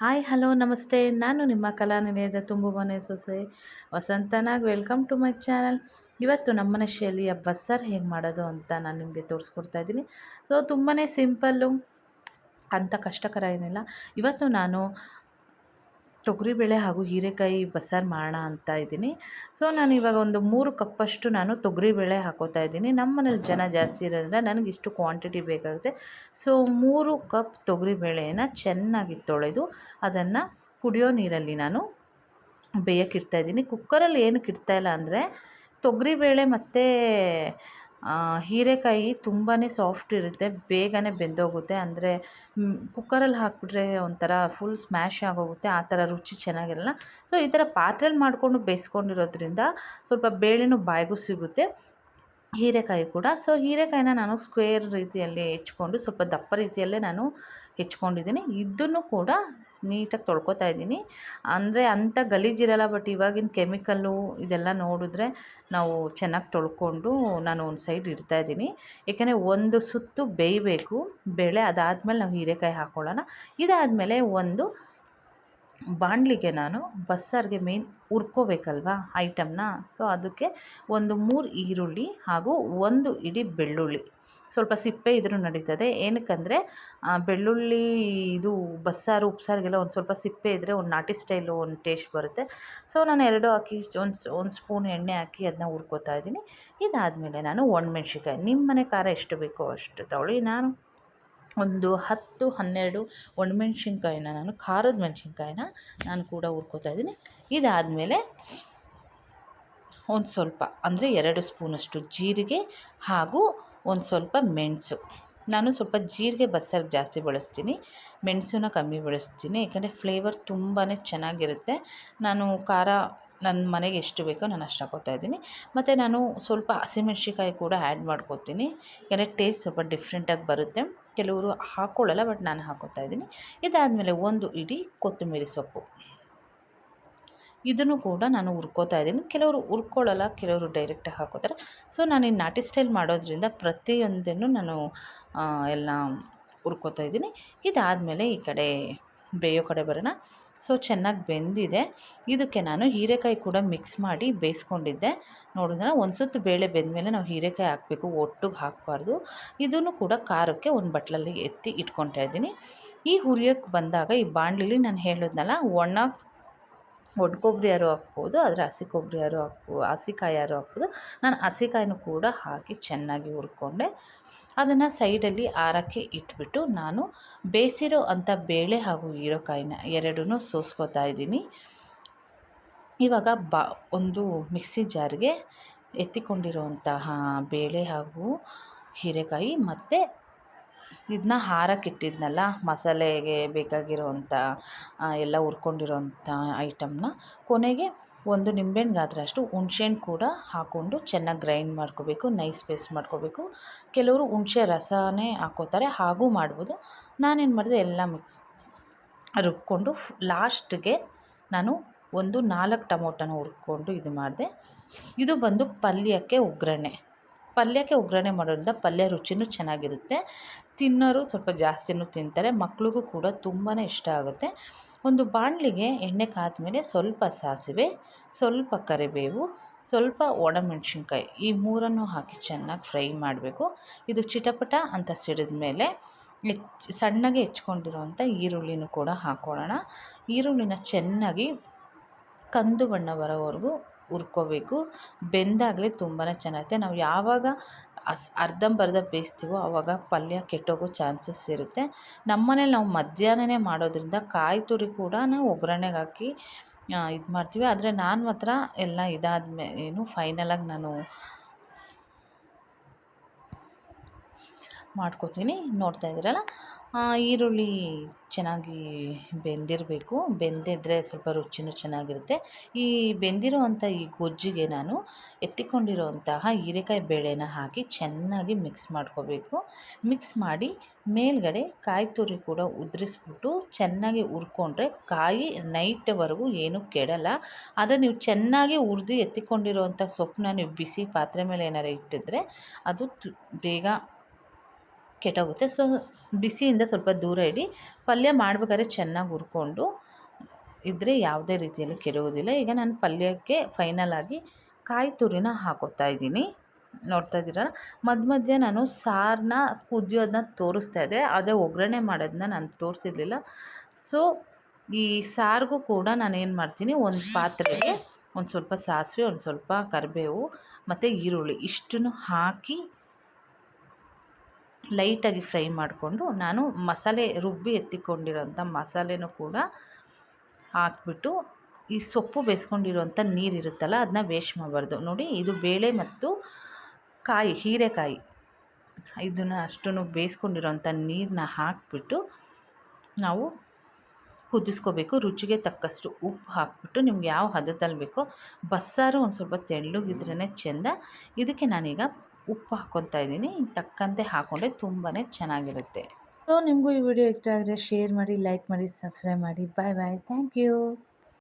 Hi, hello, ನಮಸ್ತೆ. ನಾನು ನಿಮ್ಮ ಕಲಾನಿಲಯದ ತುಂಬು ಮನೆ ಸೊಸೆ Vasanthnag. Welcome to my channel. ಇವತ್ತು ನಮ್ಮನೆ ಶೈಲಿಯ ಬಸ್ಸಾರು ಹೇಗೆ ಮಾಡೋದು ಅಂತ ನಾನು ನಿಮಗೆ ತೋರಿಸ್ಕೊಡ್ತಾ ಇದ್ದೀನಿ. ಸೊ ತುಂಬಾ ಸಿಂಪಲ್ಲು ಅಂಥ ಕಷ್ಟಕರ ಏನಿಲ್ಲ. ಇವತ್ತು ನಾನು ತೊಗರಿಬೇಳೆ ಹಾಗೂ ಹೀರೆಕಾಯಿ ಬಸ್ಸಾರು ಮಾಡೋಣ ಅಂತ ಇದ್ದೀನಿ. ಸೊ, ನಾನು ಇವಾಗ ಒಂದು ಮೂರು ಕಪ್ಪಷ್ಟು ನಾನು ತೊಗರಿಬೇಳೆ ಹಾಕೋತಾ ಇದ್ದೀನಿ. ನಮ್ಮ ಮನೇಲಿ ಜನ ಜಾಸ್ತಿ ಇರೋದ್ರಿಂದ ನನಗೆ ಇಷ್ಟು ಕ್ವಾಂಟಿಟಿ ಬೇಕಾಗುತ್ತೆ. ಸೊ, ಮೂರು ಕಪ್ ತೊಗರಿಬೇಳೆಯನ್ನು ಚೆನ್ನಾಗಿ ತೊಳೆದು ಅದನ್ನು ಕುಡಿಯೋ ನೀರಲ್ಲಿ ನಾನು ಬೇಯಕ್ಕಿಡ್ತಾ ಇದ್ದೀನಿ. ಕುಕ್ಕರಲ್ಲಿ ಏನಕ್ಕೆ ಇಲ್ಲ ಅಂದರೆ ತೊಗರಿಬೇಳೆ ಮತ್ತು ಹೀರೆಕಾಯಿ ತುಂಬಾ ಸಾಫ್ಟ್ ಇರುತ್ತೆ, ಬೇಗನೆ ಬೆಂದೋಗುತ್ತೆ. ಅಂದರೆ ಕುಕ್ಕರಲ್ಲಿ ಹಾಕಿಬಿಟ್ರೆ ಒಂಥರ ಫುಲ್ ಸ್ಮ್ಯಾಶ್ ಆಗೋಗುತ್ತೆ, ಆ ಥರ ರುಚಿ ಚೆನ್ನಾಗಿರಲ್ಲ. ಸೊ ಈ ಥರ ಪಾತ್ರೆಲಿ ಮಾಡಿಕೊಂಡು ಬೇಯಿಸ್ಕೊಂಡಿರೋದ್ರಿಂದ ಸ್ವಲ್ಪ ಬೇಳೆನೂ ಬಾಯಿಗೂ ಸಿಗುತ್ತೆ. ಹೀರೆಕಾಯಿ ಕೂಡ. ಸೊ ಹೀರೆಕಾಯಿನ ನಾನು ಸ್ಕ್ವೇರ್ ರೀತಿಯಲ್ಲಿ ಹೆಚ್ಕೊಂಡು, ಸ್ವಲ್ಪ ದಪ್ಪ ರೀತಿಯಲ್ಲೇ ನಾನು ಹೆಚ್ಕೊಂಡಿದ್ದೀನಿ. ಇದನ್ನು ಕೂಡ ನೀಟಾಗಿ ತೊಳ್ಕೊತಾ ಇದ್ದೀನಿ. ಅಂದರೆ ಅಂಥ ಗಲೀಜಿರಲ್ಲ ಬಟ್ ಇವಾಗಿನ ಕೆಮಿಕಲ್ಲು ಇದೆಲ್ಲ ನೋಡಿದ್ರೆ ನಾವು ಚೆನ್ನಾಗಿ ತೊಳ್ಕೊಂಡು ನಾನು ಒಂದು ಸೈಡ್ ಇಡ್ತಾ ಇದ್ದೀನಿ. ಏಕೆಂದರೆ ಒಂದು ಸುತ್ತು ಬೇಯಬೇಕು. ಬೇಳೆ ಅದಾದಮೇಲೆ ನಾವು ಹೀರೆಕಾಯಿ ಹಾಕ್ಕೊಳ್ಳೋಣ ಇದಾದಮೇಲೆ ಒಂದು ಬಾಣಲಿಗೆ ನಾನು ಬಸ್ಸಾರಿಗೆ ಮೇನ್ ಹುರ್ಕೋಬೇಕಲ್ವ ಐಟಮ್ನ ಸೊ ಅದಕ್ಕೆ ಒಂದು ಮೂರು ಈರುಳ್ಳಿ ಹಾಗೂ ಒಂದು ಇಡೀ ಬೆಳ್ಳುಳ್ಳಿ. ಸ್ವಲ್ಪ ಸಿಪ್ಪೆ ಇದ್ರೂ ನಡೀತದೆ. ಏನಕ್ಕಂದರೆ ಬೆಳ್ಳುಳ್ಳಿ ಇದು ಬಸ್ಸಾರು, ಉಪ್ಸಾರಿಗೆಲ್ಲ ಒಂದು ಸ್ವಲ್ಪ ಸಿಪ್ಪೆ ಇದ್ದರೆ ಒಂದು ನಾಟಿ ಸ್ಟೈಲು, ಒಂದು ಟೇಸ್ಟ್ ಬರುತ್ತೆ. ಸೊ ನಾನು ಎರಡು ಹಾಕಿ, ಒಂದು ಒಂದು ಸ್ಪೂನ್ ಎಣ್ಣೆ ಹಾಕಿ ಅದನ್ನ ಹುರ್ಕೋತಾ ಇದ್ದೀನಿ. ಇದಾದಮೇಲೆ ನಾನು ಒಣಮೆಣ್ಸಿನ್ಕಾಯಿ. ನಿಮ್ಮ ಮನೆ ಖಾರ ಎಷ್ಟು ಬೇಕೋ ಅಷ್ಟು ತಗೊಳ್ಳಿ ನಾನು. ಒಂದು ಹತ್ತು, ಹನ್ನೆರಡು ಒಣಮೆಣ್ಸಿನ್ಕಾಯಿನ ನಾನು ಖಾರದ ಮೆಣಸಿನ್ಕಾಯಿನ ನಾನು ಕೂಡ ಹುರ್ಕೋತಾ ಇದ್ದೀನಿ. ಇದಾದಮೇಲೆ ಒಂದು ಸ್ವಲ್ಪ, ಅಂದರೆ ಎರಡು ಸ್ಪೂನಷ್ಟು ಜೀರಿಗೆ ಹಾಗೂ ಒಂದು ಸ್ವಲ್ಪ ಮೆಣಸು. ನಾನು ಸ್ವಲ್ಪ ಜೀರಿಗೆ ಬಸ್ಸಾರು ಜಾಸ್ತಿ ಬಳಸ್ತೀನಿ, ಮೆಣಸನ್ನ ಕಮ್ಮಿ ಬಳಸ್ತೀನಿ ಏಕೆಂದರೆ ಫ್ಲೇವರ್ ತುಂಬಾ ಚೆನ್ನಾಗಿರುತ್ತೆ. ನಾನು ಖಾರ ನನ್ನ ಮನೆಗೆ ಎಷ್ಟು ಬೇಕೋ ನಾನು ಅಷ್ಟು ಹಾಕೋತಾ ಇದ್ದೀನಿ. ಮತ್ತು ನಾನು ಸ್ವಲ್ಪ ಹಸಿಮೆಣ್ಸಿಕಾಯಿ ಕೂಡ ಆ್ಯಡ್ ಮಾಡ್ಕೋತೀನಿ, ಯಾಕಂದರೆ ಟೇಸ್ಟ್ ಸ್ವಲ್ಪ ಡಿಫ್ರೆಂಟಾಗಿ ಬರುತ್ತೆ. ಕೆಲವರು ಹಾಕ್ಕೊಳ್ಳಲ್ಲ ಬಟ್ ನಾನು ಹಾಕೋತಾ ಇದ್ದೀನಿ. ಇದಾದಮೇಲೆ ಒಂದು ಇಡೀ ಕೊತ್ತಂಬರಿ ಸೊಪ್ಪು. ಇದನ್ನು ಕೂಡ ನಾನು ಹುರ್ಕೋತಾ ಇದ್ದೀನಿ. ಕೆಲವರು ಹುರ್ಕೊಳ್ಳಲ್ಲ, ಕೆಲವರು ಡೈರೆಕ್ಟಾಗಿ ಹಾಕೋತಾರೆ ಸೊ ನಾನು ಈ ನಾಟಿ ಸ್ಟೈಲ್ ಮಾಡೋದ್ರಿಂದ ಪ್ರತಿಯೊಂದನ್ನು ನಾನು ಎಲ್ಲ ಹುರ್ಕೋತಾ ಇದ್ದೀನಿ. ಇದಾದಮೇಲೆ ಈ ಕಡೆ ಬೇಯೋ ಕಡೆ ಬರೋಣ. ಸೊ, ಚೆನ್ನಾಗಿ ಬೆಂದಿದೆ. ಇದಕ್ಕೆ ನಾನು ಹೀರೆಕಾಯಿ ಕೂಡ ಮಿಕ್ಸ್ ಮಾಡಿ ಬೇಯಿಸ್ಕೊಂಡಿದ್ದೆ. ನೋಡಿದ್ರೆ, ಒಂದು ಸುತ್ತು ಬೇಳೆ ಬೆಂದಮೇಲೆ ನಾವು ಹೀರೆಕಾಯಿ ಹಾಕಬೇಕು, ಒಟ್ಟಿಗೆ ಹಾಕಬಾರ್ದು. ಇದನ್ನು ಕೂಡ ಖಾರಕ್ಕೆ ಒಂದು ಬಟ್ಲಲ್ಲಿ ಎತ್ತಿ ಇಟ್ಕೊತಾ ಇದ್ದೀನಿ. ಈ ಹುರಿಯೋಕ್ಕೆ ಬಂದಾಗ ಈ ಬಾಣಲಿಲಿ ನಾನು ಹೇಳಿದ್ನಲ್ಲ ಒಣ ಒಣ ಕೊಬ್ಬರಿ ಯಾರು ಹಾಕ್ಬೋದು, ಆದರೆ ಹಸಿ ಕೊಬ್ಬರಿ ಯಾರು ಹಾಕ್ಬೋ, ಹಸಿಕಾಯಿ ಯಾರು ಹಾಕ್ಬೋದು, ನಾನು ಹಸಿಕಾಯಿನೂ ಕೂಡ ಹಾಕಿ ಚೆನ್ನಾಗಿ ಹುರ್ಕೊಂಡೆ. ಅದನ್ನು ಸೈಡಲ್ಲಿ ಆರೋಕ್ಕೆ ಇಟ್ಬಿಟ್ಟು ನಾನು ಬೇಯಿಸಿರೋ ಅಂಥ ಬೇಳೆ ಹಾಗೂ ಹೀರೆಕಾಯಿನ ಎರಡೂ ಸೋಸ್ಕೊತಾ ಇದ್ದೀನಿ. ಇವಾಗ ಬಾ, ಒಂದು ಮಿಕ್ಸಿ ಜಾರ್ಗೆ ಎತ್ತಿಕೊಂಡಿರುವಂತಹ ಬೇಳೆ ಹಾಗೂ ಹೀರೆಕಾಯಿ ಮತ್ತು ಇದನ್ನ ಹಾರಕ್ಕಿಟ್ಟಿದ್ನಲ್ಲ ಮಸಾಲೆಗೆ ಬೇಕಾಗಿರೋವಂಥ ಎಲ್ಲ ಹುರ್ಕೊಂಡಿರೋಂಥ ಐಟಮ್ನ ಕೊನೆಗೆ ಒಂದು ನಿಂಬೆಹಣ್ಣು ಗಾತ್ರ ಅಷ್ಟು. ಹುಣ್ಸೆಹಣ್ಣು ಕೂಡ ಹಾಕ್ಕೊಂಡು ಚೆನ್ನಾಗಿ ಗ್ರೈಂಡ್ ಮಾಡ್ಕೋಬೇಕು ನೈಸ್ ಪೇಸ್ಟ್ ಮಾಡ್ಕೋಬೇಕು. ಕೆಲವರು ಹುಣಸೆ ರಸನೇ ಹಾಕ್ಕೋತಾರೆ ಹಾಗೂ ಮಾಡ್ಬೋದು. ನಾನೇನು ಮಾಡಿದೆ, ಎಲ್ಲ ಮಿಕ್ಸ್ ರುಬ್ಕೊಂಡು ಲಾಸ್ಟ್ಗೆ ನಾನು ಒಂದು ನಾಲ್ಕು ಟೊಮೊಟೊನ ಹುರ್ಕೊಂಡು ಇದು ಮಾಡಿದೆ. ಇದು ಬಂದು ಪಲ್ಯಕ್ಕೆ ಒಗ್ಗರಣೆ ಪಲ್ಯಕ್ಕೆ ಒಗ್ಗರಣೆ ಮಾಡೋದ್ರಿಂದ ಪಲ್ಯ ರುಚಿನೂ ಚೆನ್ನಾಗಿರುತ್ತೆ. ತಿನ್ನೋರು ಸ್ವಲ್ಪ ಜಾಸ್ತಿನೂ ತಿಂತಾರೆ. ಮಕ್ಳಿಗೂ ಕೂಡ ತುಂಬಾ ಇಷ್ಟ ಆಗುತ್ತೆ. ಒಂದು ಬಾಣಲಿಗೆ ಎಣ್ಣೆ ಕಾದ್ಮೇಲೆ ಸ್ವಲ್ಪ ಸಾಸಿವೆ, ಸ್ವಲ್ಪ ಕರಿಬೇವು, ಸ್ವಲ್ಪ ಒಣಮೆಣ್ಸಿನ್ಕಾಯಿ ಈ ಮೂರನ್ನು ಹಾಕಿ ಚೆನ್ನಾಗಿ ಫ್ರೈ ಮಾಡಬೇಕು. ಇದು ಚಿಟಪಟ ಅಂತ ಸಿಡಿದ ಮೇಲೆ ಹೆಚ್ ಸಣ್ಣಗೆ ಹೆಚ್ಕೊಂಡಿರುವಂಥ ಈರುಳ್ಳಿನೂ ಕೂಡ ಹಾಕ್ಕೊಳ್ಳೋಣ ಈರುಳ್ಳಿನ ಚೆನ್ನಾಗಿ ಕಂದು ಬಣ್ಣ ಬರೋವರೆಗೂ ಹುರ್ಕೋಬೇಕು. ಬೆಂದಾಗಲೇ ತುಂಬಾ ಚೆನ್ನಾಗಿರುತ್ತೆ ನಾವು ಯಾವಾಗ ಅಸ್ ಅರ್ಧಂಬರ್ಧ ಬೇಯಿಸ್ತೀವೋ ಆವಾಗ ಪಲ್ಯ ಕೆಟ್ಟೋಗೋ ಚಾನ್ಸಸ್ ಇರುತ್ತೆ. ನಮ್ಮ ಮನೇಲಿ ನಾವು ಮಧ್ಯಾಹ್ನನೇ ಮಾಡೋದ್ರಿಂದ ಕಾಯಿ ತುರಿ ಕೂಡ ನಾವು ಒಗ್ಗರಣೆಗೆ ಹಾಕಿ ಇದು ಮಾಡ್ತೀವಿ. ಆದರೆ ನಾನು ಮಾತ್ರ ಎಲ್ಲ ಇದಾದ್ಮೇ, ಏನು ಫೈನಲಾಗಿ ನಾನು ಮಾಡ್ಕೋತೀನಿ. ನೋಡ್ತಾ ಇದ್ದೀರಲ್ಲ? ಈರುಳ್ಳಿ ಚೆನ್ನಾಗಿ ಬೆಂದಿರಬೇಕು. ಬೆಂದಿದ್ದರೆ ಸ್ವಲ್ಪ ರುಚಿಯೂ ಚೆನ್ನಾಗಿರುತ್ತೆ. ಈ ಬೆಂದಿರುವಂಥ ಈ ಗೊಜ್ಜಿಗೆ ನಾನು ಎತ್ತಿಕೊಂಡಿರುವಂತಹ ಹೀರೆಕಾಯಿ ಬೇಳೆನ ಹಾಕಿ ಚೆನ್ನಾಗಿ ಮಿಕ್ಸ್ ಮಾಡ್ಕೋಬೇಕು. ಮಿಕ್ಸ್ ಮಾಡಿ ಮೇಲ್ಗಡೆ ಕಾಯಿ ತುರಿ ಕೂಡ ಉದುರಿಸ್ಬಿಟ್ಟು ಚೆನ್ನಾಗಿ ಹುರ್ಕೊಂಡ್ರೆ ಕಾಯಿ ನೈಟ್ವರೆಗೂ ಏನೂ ಕೆಡಲ್ಲ. ಅದು ನೀವು ಚೆನ್ನಾಗಿ ಹುರಿದು ಎತ್ತಿಕೊಂಡಿರುವಂಥ ಸೊಪ್ಪನ್ನ ನೀವು ಬಿಸಿ ಪಾತ್ರೆ ಮೇಲೆ ಏನಾರು ಇಟ್ಟಿದ್ರೆ ಅದು ಬೇಗ ಕೆಟ್ಟೋಗುತ್ತೆ. ಸೊ, ಬಿಸಿಯಿಂದ ಸ್ವಲ್ಪ ದೂರ ಇಡಿ. ಪಲ್ಯ ಮಾಡ್ಬೇಕಾದ್ರೆ ಚೆನ್ನಾಗಿ ಹುರ್ಕೊಂಡು ಇದ್ದರೆ ಯಾವುದೇ ರೀತಿಯಲ್ಲಿ ಕೆಡುವುದಿಲ್ಲ. ಈಗ ನಾನು ಪಲ್ಯಕ್ಕೆ ಫೈನಲ್ ಆಗಿ ಕಾಯಿ ತುರಿನ ಹಾಕೋತಾ ಇದ್ದೀನಿ. ನೋಡ್ತಾ ಇದ್ದೀರಲ್ಲ ಮಧ್ಯ ಮಧ್ಯೆ ನಾನು ಸಾರನ್ನ ಕುದಿಯೋದನ್ನ ತೋರಿಸ್ತಾ ಇದ್ದೆ. ಅದೇ ಒಗ್ಗರಣೆ ಮಾಡೋದನ್ನ ನಾನು ತೋರಿಸಿರ್ಲಿಲ್ಲ. ಸೊ, ಈ ಸಾರಿಗೂ ಕೂಡ ನಾನು ಏನು ಮಾಡ್ತೀನಿ, ಒಂದು ಪಾತ್ರೆಗೆ ಒಂದು ಸ್ವಲ್ಪ ಸಾಸಿವೆ, ಒಂದು ಸ್ವಲ್ಪ ಕರಿಬೇವು, ಮತ್ತು ಈರುಳ್ಳಿ ಇಷ್ಟನ್ನು ಹಾಕಿ ಲೈಟಾಗಿ ಫ್ರೈ ಮಾಡಿಕೊಂಡು ನಾನು ಮಸಾಲೆ ರುಬ್ಬಿ ಎತ್ತಿಕೊಂಡಿರೋಂಥ ಮಸಾಲೆನೂ ಕೂಡ ಹಾಕ್ಬಿಟ್ಟು ಈ ಸೊಪ್ಪು ಬೇಯಿಸ್ಕೊಂಡಿರೋಂಥ ನೀರಿರುತ್ತಲ್ಲ ಅದನ್ನ ವೇಸ್ಟ್ ಮಾಡಬಾರ್ದು. ನೋಡಿ, ಇದು ಬೇಳೆ ಮತ್ತು ಕಾಯಿ, ಹೀರೆಕಾಯಿ. ಇದನ್ನು ಅಷ್ಟನ್ನು ಬೇಯಿಸ್ಕೊಂಡಿರೋಂಥ ನೀರನ್ನ ಹಾಕಿಬಿಟ್ಟು ನಾವು ಕುದಿಸ್ಕೋಬೇಕು. ರುಚಿಗೆ ತಕ್ಕಷ್ಟು ಉಪ್ಪು ಹಾಕ್ಬಿಟ್ಟು ನಿಮ್ಗೆ ಯಾವ ಹದದಲ್ಲಿ ಬೇಕೋ, ಬಸ್ಸಾರು ಒಂದು ಸ್ವಲ್ಪ ತೆಳ್ಳಗಿದ್ರೇ ಚೆಂದ. ಇದಕ್ಕೆ ನಾನೀಗ ಉಪ್ಪು ಹಾಕ್ಕೊತಾ ಇದ್ದೀನಿ. ತಕ್ಕಂತೆ ಹಾಕ್ಕೊಂಡ್ರೆ ತುಂಬಾ ಚೆನ್ನಾಗಿರುತ್ತೆ. ಸೊ ನಿಮಗೂ ಈ ವಿಡಿಯೋ ಇಷ್ಟ ಆದರೆ ಶೇರ್ ಮಾಡಿ ಲೈಕ್ ಮಾಡಿ ಸಬ್ಸ್ಕ್ರೈಬ್ ಮಾಡಿ. ಬಾಯ್ ಬಾಯ್ ಥ್ಯಾಂಕ್ ಯು